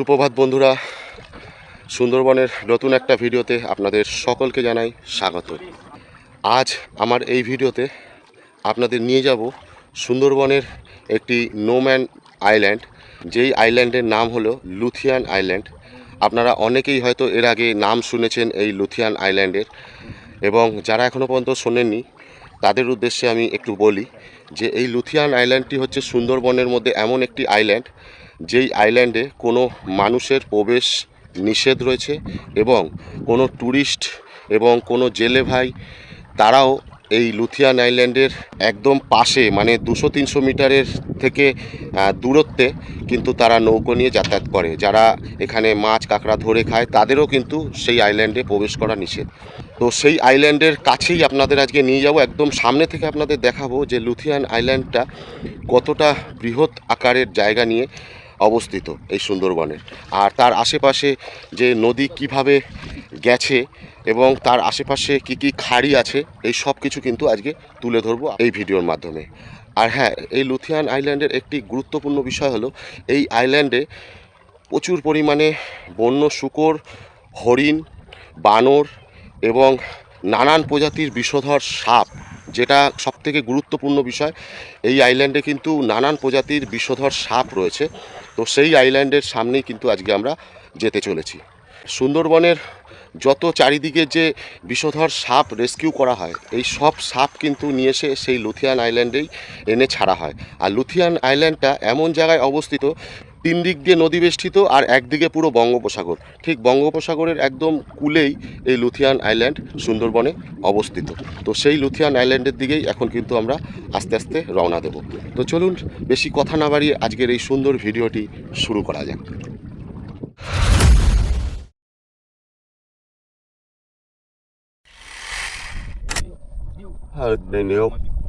সুপ্রভাত বন্ধুরা, সুন্দরবনের নতুন একটা ভিডিওতে আপনাদের সকলকে জানাই স্বাগত। আজ আমার এই ভিডিওতে আপনাদের নিয়ে যাব সুন্দরবনের একটি নোম্যান আইল্যান্ড, যেই আইল্যান্ডের নাম হলো লুথিয়ান আইল্যান্ড। আপনারা অনেকেই হয়তো এর আগে নাম শুনেছেন এই লুথিয়ান আইল্যান্ডের এবং যারা এখনও পর্যন্ত শোনেননি, তাদের উদ্দেশ্যে আমি একটু বলি যে এই লুথিয়ান আইল্যান্ডটি হচ্ছে সুন্দরবনের মধ্যে এমন একটি আইল্যান্ড যেই আইল্যান্ডে কোনো মানুষের প্রবেশ নিষেধ রয়েছে এবং কোনো ট্যুরিস্ট এবং কোনো জেলে ভাই, তারাও এই লুথিয়ান আইল্যান্ডের একদম পাশে মানে দুশো তিনশো মিটারের থেকে দূরত্বে কিন্তু তারা নৌকো নিয়ে যাতায়াত করে। যারা এখানে মাছ, কাঁকড়া ধরে খায়, তাদেরও কিন্তু সেই আইল্যান্ডে প্রবেশ করা নিষেধ। তো সেই আইল্যান্ডের কাছেই আপনাদের আজকে নিয়ে যাব। একদম সামনে থেকে আপনাদের দেখাবো যে লুথিয়ান আইল্যান্ডটা কতটা বৃহৎ আকারের জায়গা নিয়ে অবস্থিত এই সুন্দরবনের আর তার আশেপাশে যে নদী কীভাবে গেছে এবং তার আশেপাশে কি কি খাড়ি আছে, এই সব কিছু কিন্তু আজকে তুলে ধরবো এই ভিডিওর মাধ্যমে। আর হ্যাঁ এই লুথিয়ান আইল্যান্ডের একটি গুরুত্বপূর্ণ বিষয় হলো, এই আইল্যান্ডে প্রচুর পরিমাণে বন্য শুকর, হরিণ, বানর এবং নানান প্রজাতির বিষধর সাপ, যেটা সবথেকে গুরুত্বপূর্ণ বিষয়। এই আইল্যান্ডে কিন্তু নানান প্রজাতির বিষধর সাপ রয়েছে। তো সেই আইল্যান্ডের সামনেই কিন্তু আজকে আমরা যেতে চলেছি। সুন্দরবনের যত চারিদিকে যে বিষধর সাপ রেস্কিউ করা হয়, এই সব সাপ কিন্তু নিয়ে এসে সেই লুথিয়ান আইল্যান্ডেই এনে ছাড়া হয়। আর লুথিয়ান আইল্যান্ডটা এমন জায়গায় অবস্থিত তিন দিক দিয়ে নদী বেষ্টিত আর একদিকে পুরো বঙ্গোপসাগর। ঠিক বঙ্গোপসাগরের একদম কূলেই এই লুথিয়ান আইল্যান্ড সুন্দরবনে অবস্থিত। তো সেই লুথিয়ান আইল্যান্ডের দিকেই এখন কিন্তু আমরা আস্তে আস্তে রওনা দেব। তো চলুন বেশি কথা না বাড়িয়ে আজকের এই সুন্দর ভিডিওটি শুরু করা যাক। হ্যাঁ নেও তো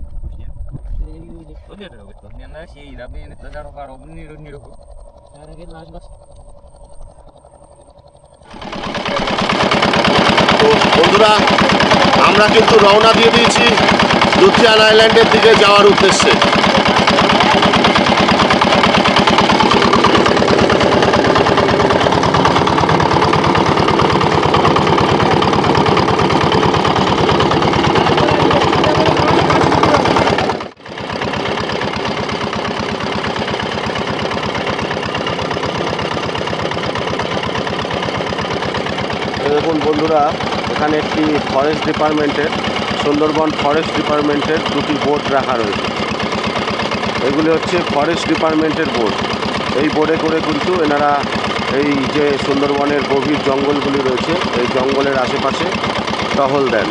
বন্ধুরা আমরা কিন্তু রওনা দিয়ে দিয়েছি লুথিয়ান আইল্যান্ডের দিকে যাওয়ার উদ্দেশ্যে এই দেখুন বন্ধুরা, এখানে একটি ফরেস্ট ডিপার্টমেন্টের সুন্দরবন ফরেস্ট ডিপার্টমেন্টের দুটি বোর্ড রাখা রয়েছে। এগুলি হচ্ছে ফরেস্ট ডিপার্টমেন্টের বোর্ড এই বোর্ডে করে কিন্তু এনারা এই যে সুন্দরবনের গভীর জঙ্গলগুলি রয়েছে, এই জঙ্গলের আশেপাশে টহল দেন।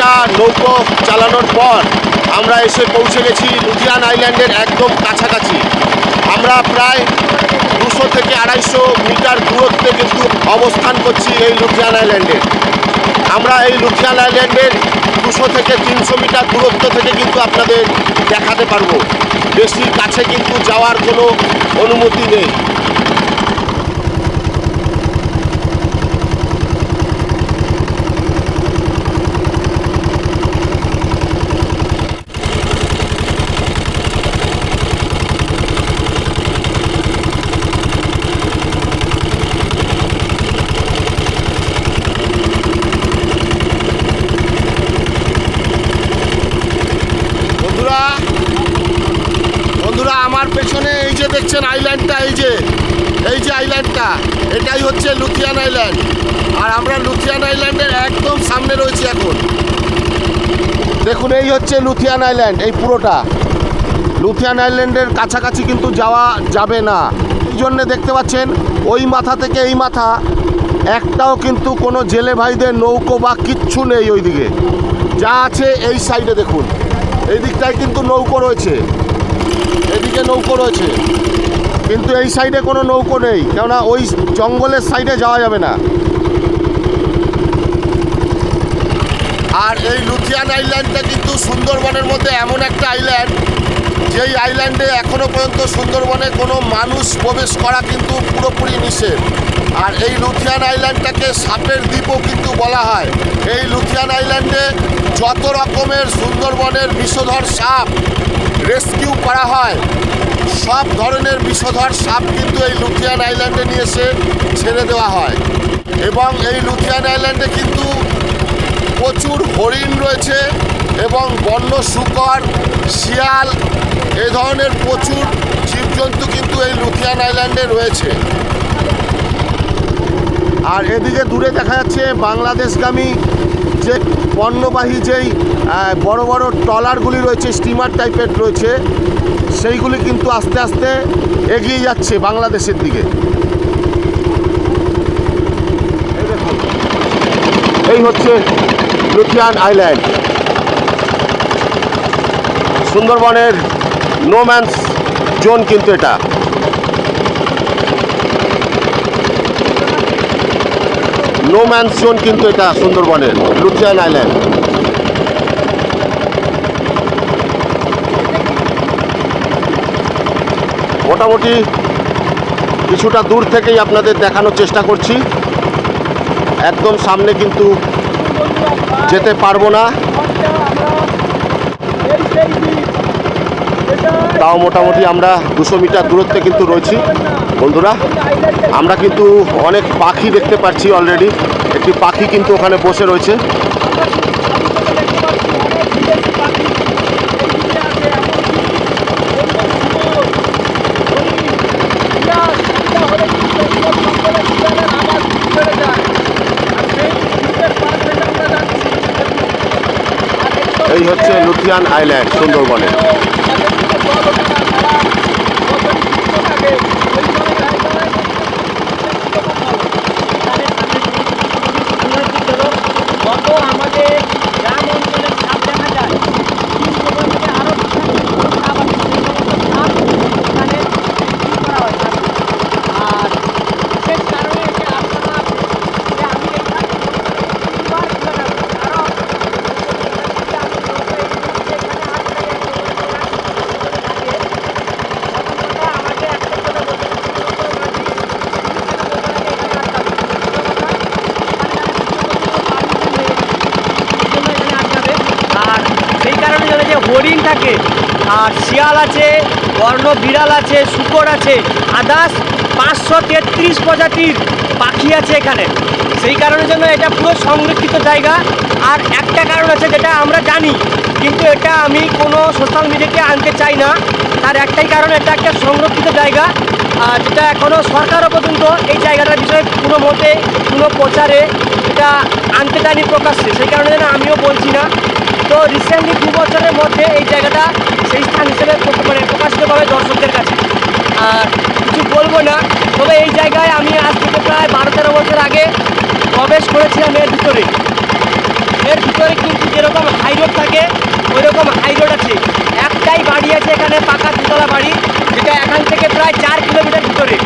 ঘণ্টা নৌকো চালানোর পর আমরা এসে পৌঁছে গেছি লুধিয়ান আইল্যান্ডের একদম কাছাকাছি। আমরা প্রায় দুশো থেকে আড়াইশো মিটার দূরত্বে কিন্তু অবস্থান করছি এই লুধিয়ান আইল্যান্ডে। আমরা এই লুধিয়ান আইল্যান্ডের দুশো থেকে তিনশো মিটার দূরত্ব থেকে কিন্তু আপনাদের দেখাতে পারব। বেশি কাছে কিন্তু যাওয়ার কোনো অনুমতি নেই বন্ধুরা বন্ধুরা আমার পেছনে এই যে দেখছেন আইল্যান্ডটা এই যে এই যে আইল্যান্ডটা এটাই হচ্ছে লুথিয়ান আইল্যান্ড আর আমরা লুথিয়ান আইল্যান্ডের একদম সামনে রয়েছি এখন। দেখুন, এই হচ্ছে লুথিয়ান আইল্যান্ড, এই পুরোটা। লুথিয়ান আইল্যান্ডের কাছাকাছি কিন্তু যাওয়া যাবে না। এই জন্যে দেখতে পাচ্ছেন? ওই মাথা থেকে এই মাথা। একটাও কিন্তু কোনো জেলে ভাইদের নৌকো বা কিচ্ছু নেই ওইদিকে। যা আছে এই সাইডে দেখুন। এই দিকটায় কিন্তু নৌকো রয়েছে। এদিকে নৌকো রয়েছে। কিন্তু এই সাইডে কোনো নৌকো নেই। কেননা ওই জঙ্গলের সাইডে যাওয়া যাবে না। আর এই লুথিয়ান আইল্যান্ডটা কিন্তু সুন্দরবনের মধ্যে এমন একটা আইল্যান্ড, যেই আইল্যান্ডে এখনও পর্যন্ত সুন্দরবনে কোনো মানুষ প্রবেশ করা কিন্তু পুরোপুরি নিষেধ। আর এই লুথিয়ান আইল্যান্ডটাকে সাপের দ্বীপও কিন্তু বলা হয়। এই লুথিয়ান আইল্যান্ডে যত রকমের সুন্দরবনের বিষধর সাপ রেস্কিউ করা হয়, সব ধরনের বিষধর সাপ কিন্তু এই লুথিয়ান আইল্যান্ডে নিয়ে এসে ছেড়ে দেওয়া হয়। এবং এই লুথিয়ান আইল্যান্ডে কিন্তু প্রচুর হরিণ রয়েছে এবং বন্য শুকর, শিয়াল, এ ধরনের প্রচুর জীবজন্তু কিন্তু এই লুথিয়ান আইল্যান্ডে রয়েছে। আর এদিকে দূরে দেখা যাচ্ছে বাংলাদেশগামী যে পণ্যবাহী যেই বড় বড় ট্রলারগুলি রয়েছে, স্টিমার টাইপের রয়েছে, সেইগুলি কিন্তু আস্তে আস্তে এগিয়ে যাচ্ছে বাংলাদেশের দিকে এই দেখুন এই হচ্ছে লুথিয়ান আইল্যান্ড। সুন্দরবনের নোম্যান্স জোন কিন্তু এটা। নোম্যান্স জোন কিন্তু এটা সুন্দরবনের, লুথিয়ান আইল্যান্ড। মোটামুটি কিছুটা দূর থেকেই আপনাদের দেখানোর চেষ্টা করছি। একদম সামনে কিন্তু যেতে পারব না। তাও মোটামুটি আমরা দুশো মিটার দূরত্বে কিন্তু রয়েছি। বন্ধুরা, আমরা কিন্তু অনেক পাখি দেখতে পাচ্ছি অলরেডি একটি পাখি কিন্তু ওখানে বসে রয়েছে এই লুথিয়ান আইল্যান্ড সুন্দরবনে কত আমাদের গ্রাম অঞ্চলে সাপ দেখা যায় কিন্তু ওখান থেকে আরও সাপ আছে সেই সমস্ত সাপ ওখানে বিক্রি করা হয় সাপকে। আর বিশেষ কারণে যে আলোচনা আছে যে আমি এখানে তিনবার ঘুরে গেলাম। কারণ যে আমি নৌকায় এখানে আসলে থাকে আমাকে একটা কথা বলতে আর সেই কারণে জানে যে হরিণ থাকে। আর শিয়াল আছে, বর্ণ বিড়াল আছে, শুকর আছে আদার্স পাঁচশো তেত্রিশ প্রজাতির পাখি আছে এখানে। সেই কারণের জন্য এটা পুরো সংরক্ষিত জায়গা। আর একটা কারণ আছে যেটা আমরা জানি, কিন্তু এটা আমি কোনো সোশ্যাল মিডিয়াতে আনতে চাই না। তার একটাই কারণ, এটা একটা সংরক্ষিত জায়গা, আর যেটা এখনও সরকারও পর্যন্ত এই জায়গাটার বিষয়ে কোনো মতে, কোনো প্রচারে এটা আনতে চায়নি প্রকাশ্যে। সেই কারণে যেন আমিও বলছি না। তো রিসেন্টলি দু বছরের মধ্যে এই জায়গাটা সেই স্থান হিসেবে মানে প্রকাশিত পাবে দর্শকদের কাছে। আর কিছু বলব না, তবে এই জায়গায় আমি আজ থেকে প্রায় বারো তেরো বছর আগে প্রবেশ করেছিলাম এর ভিতরে। এর ভিতরে কিন্তু যেরকম হাই রোড থাকে ওই রকম হাই রোড আছে। একটাই বাড়ি আছে এখানে, পাকা দুতলা বাড়ি, যেটা এখান থেকে প্রায় চার কিলোমিটার ভিতরে।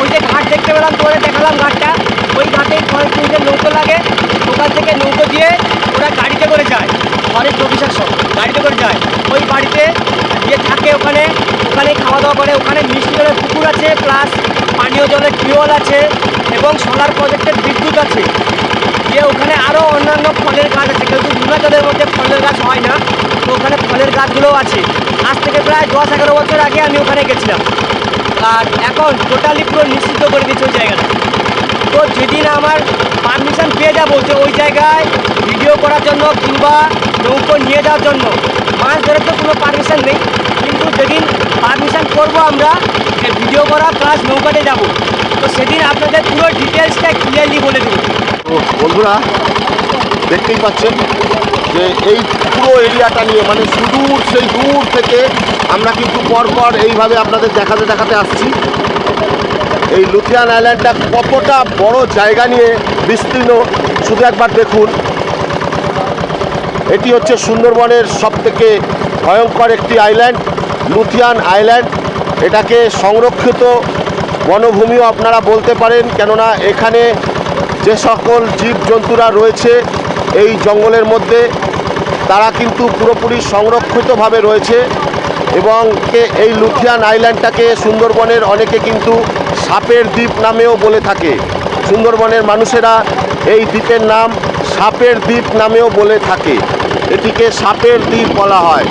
ওই যে ঘাট দেখতে পেলাম তোরে দেখালাম ঘাটটা। ওই ঘাটে ফরেস্ট নৌকো লাগে, ওখান থেকে নৌকো দিয়ে ওরা গাড়িতে করে যায় ফরেস্ট অফিসার সব গাড়িতে করে যায় ওই বাড়িতে যে থাকে ওখানে ওখানে করে ওখানে মিষ্টি জলের পুকুর আছে প্লাস পানীয় জলের টিউবওয়েল আছে এবং সোলার প্রজেক্টের বিদ্যুৎ আছে। দিয়ে ওখানে আরও অন্যান্য ফলের গাছ আছে কিন্তু হিমাচলের মধ্যে ফলের গাছ হয় না, তো ওখানে ফলের গাছগুলোও আছে। আজ থেকে প্রায় দশ এগারো বছর আগে আমি ওখানে গেছিলাম। আর এখন টোটালি পুরো নিশ্চিত করে দিচ্ছে ওই জায়গাটা। তো যেদিন আমার পারমিশন পেয়ে যাব যে ওই জায়গায় ভিডিও করার জন্য কিংবা নৌকো নিয়ে যাওয়ার জন্য মাছ ধরে তো কোনো পারমিশন নেই। কিন্তু যেদিন পারমিশন করব আমরা যে ভিডিও করা প্লাস নৌকাতে যাব। তো সেদিন আপনাদের পুরো ডিটেলসটা ক্লিয়ারলি বলে দেবো। তো বন্ধুরা, দেখতেই পাচ্ছেন যে এই পুরো এরিয়াটা নিয়ে মানে সুদূর সেই দূর থেকে আমরা কিন্তু পরপর এইভাবে আপনাদের দেখাতে দেখাতে আসছি। এই লুথিয়ান আইল্যান্ডটা কতটা বড় জায়গা নিয়ে বিস্তীর্ণ, শুধু একবার দেখুন। এটি হচ্ছে সুন্দরবনের সবথেকে ভয়ঙ্কর একটি আইল্যান্ড লুথিয়ান আইল্যান্ড, এটাকে সংরক্ষিত বনভূমিও আপনারা বলতে পারেন, কেননা এখানে যে সকল জীবজন্তুরা রয়েছে এই জঙ্গলের মধ্যে, তারা কিন্তু পুরোপুরি সংরক্ষিতভাবে রয়েছে এবং এই লুথিয়ান আইল্যান্ডটাকে সুন্দরবনের অনেকে কিন্তু সাপের দ্বীপ নামেও বলে থাকে। সুন্দরবনের মানুষেরা এই দ্বীপের নাম সাপের দ্বীপ নামেও বলে থাকে। এটিকে সাপের দ্বীপ বলা হয়।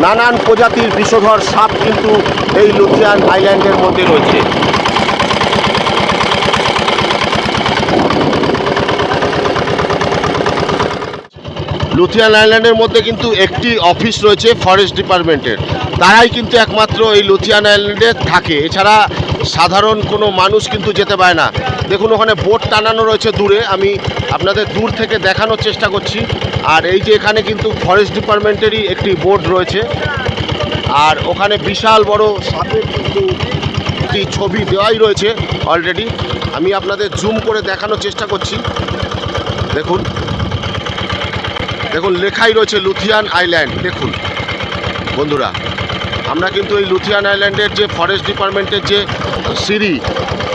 নানান প্রজাতির বিষধর সাপ কিন্তু এই লুথিয়ান আইল্যান্ডের মধ্যে রয়েছে। লুথিয়ান আইল্যান্ডের মধ্যে কিন্তু একটি অফিস রয়েছে ফরেস্ট ডিপার্টমেন্টের। তারাই কিন্তু একমাত্র এই লুথিয়ান আইল্যান্ডে থাকে। এছাড়া সাধারণ কোনো মানুষ কিন্তু যেতে পারে না। দেখুন, ওখানে বোট টানানো রয়েছে দূরে। আমি আপনাদের দূর থেকে দেখানোর চেষ্টা করছি। আর এই যে এখানে কিন্তু ফরেস্ট ডিপার্টমেন্টেরই একটি বোর্ড রয়েছে। আর ওখানে বিশাল বড় সাপের কিন্তু একটি ছবি দেওয়াই রয়েছে অলরেডি আমি আপনাদের জুম করে দেখানোর চেষ্টা করছি। দেখুন। দেখুন, লেখাই রয়েছে লুথিয়ান আইল্যান্ড। দেখুন, বন্ধুরা, আমরা কিন্তু এই লুথিয়ান আইল্যান্ডের যে ফরেস্ট ডিপার্টমেন্টের যে সিঁড়ি,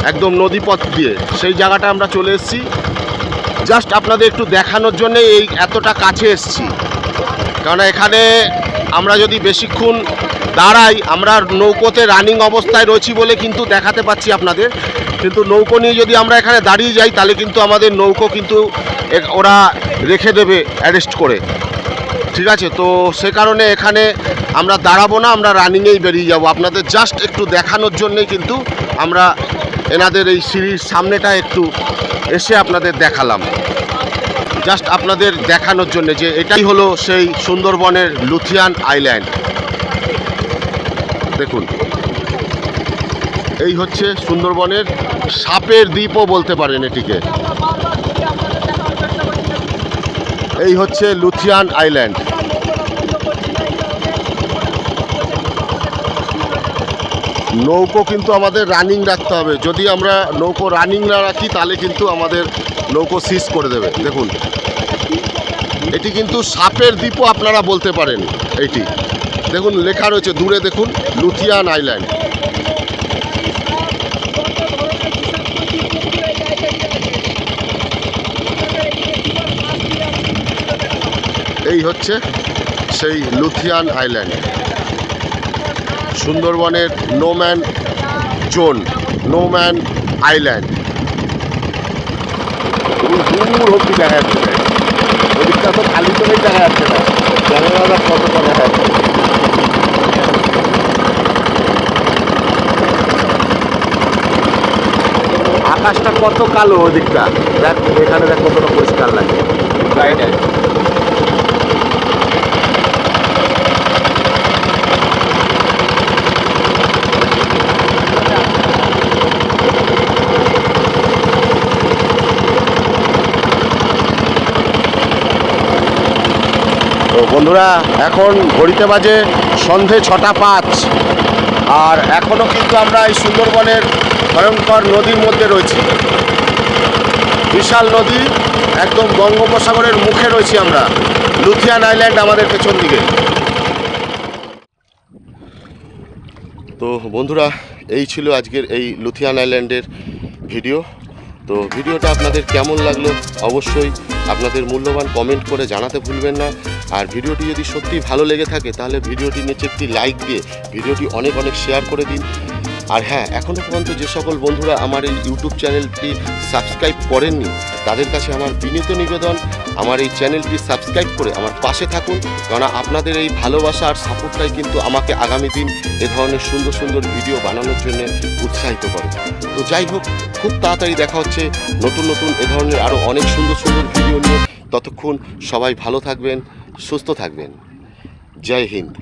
একদম নদীপথ দিয়ে, সেই জায়গাটা আমরা চলে এসেছি। জাস্ট আপনাদের একটু দেখানোর জন্যে এই এতটা কাছে এসেছি। কারণ এখানে আমরা যদি বেশিক্ষণ দাঁড়াই, আমরা নৌকোতে রানিং অবস্থায় রয়েছি বলে কিন্তু দেখাতে পাচ্ছি আপনাদের। কিন্তু নৌকো নিয়ে যদি আমরা এখানে দাঁড়িয়ে যাই, তাহলে কিন্তু আমাদের নৌকো কিন্তু ওরা রেখে দেবে অ্যারেস্ট করে। ঠিক আছে? তো সে কারণে এখানে আমরা দাঁড়াবো না, আমরা রানিংয়েই বেরিয়ে যাব। আপনাদের জাস্ট একটু দেখানোর জন্যই কিন্তু আমরা এনাদের এই সিঁড়ির সামনেটা একটু এসে আপনাদের দেখালাম। জাস্ট আপনাদের দেখানোর জন্য যে এটাই হলো সেই সুন্দরবনের লুথিয়ান আইল্যান্ড। দেখুন। এই হচ্ছে সুন্দরবনের সাপের দ্বীপও বলতে পারেন এটিকে। এই হচ্ছে লুথিয়ান আইল্যান্ড। নৌকো কিন্তু আমাদের রানিং রাখতে হবে। যদি আমরা নৌকো রানিং না রাখি, তাহলে কিন্তু আমাদের নৌকো সিজ করে দেবে। দেখুন। এটি কিন্তু সাপের দ্বীপও আপনারা বলতে পারেন এইটি দেখুন, লেখা রয়েছে, দূরে দেখুন, লুথিয়ান আইল্যান্ড। এই হচ্ছে সেই লুথিয়ান আইল্যান্ড। সুন্দরবনের নোম্যান জোন নোম্যান আইল্যান্ড দূর অব্দি দেখা যাচ্ছে। না। ওদিকটা তো খালি করেই দেখা যাচ্ছে না। জানালা কতটা দেখা যাচ্ছে। আকাশটা কত কালো ওদিকটা। দেখ, এখানে দেখ কতটা পরিষ্কার লাগে। বন্ধুরা, এখন ঘড়িতে বাজে সন্ধে ছটা পাঁচ। আর এখনও কিন্তু আমরা এই সুন্দরবনের ভয়ঙ্কর নদীর মধ্যে রয়েছি। বিশাল নদী, একদম বঙ্গোপসাগরের মুখে রয়েছি আমরা। লুথিয়ান আইল্যান্ড আমাদের পেছন দিকে। তো বন্ধুরা, এই ছিল আজকের এই লুথিয়ান আইল্যান্ডের ভিডিও। তো ভিডিওটা আপনাদের কেমন লাগল অবশ্যই আপনাদের মূল্যবান কমেন্ট করে জানাতে ভুলবেন না। আর ভিডিওটি যদি সত্যিই ভালো লেগে থাকে, তাহলে ভিডিওটি নিচে একটি লাইক দিয়ে ভিডিওটি অনেক অনেক শেয়ার করে দিন। আর হ্যাঁ এখনও পর্যন্ত যে সকল বন্ধুরা আমার এই ইউটিউব চ্যানেলটি সাবস্ক্রাইব করেননি, তাদের কাছে আমার বিনীত নিবেদন আমার এই চ্যানেলটি সাবস্ক্রাইব করে আমার পাশে থাকুন, কেননা আপনাদের এই ভালোবাসা আর সাপোর্টটাই কিন্তু আমাকে আগামী দিন এ ধরনের সুন্দর সুন্দর ভিডিও বানানোর জন্য উৎসাহিত করে। তো যাই হোক, খুব তাড়াতাড়ি দেখা হচ্ছে, নতুন নতুন এ ধরনের আরও অনেক সুন্দর সুন্দর ভিডিও নিয়ে। ততক্ষণ সবাই ভালো থাকবেন, সুস্থ থাকবেন। জয় হিন্দ।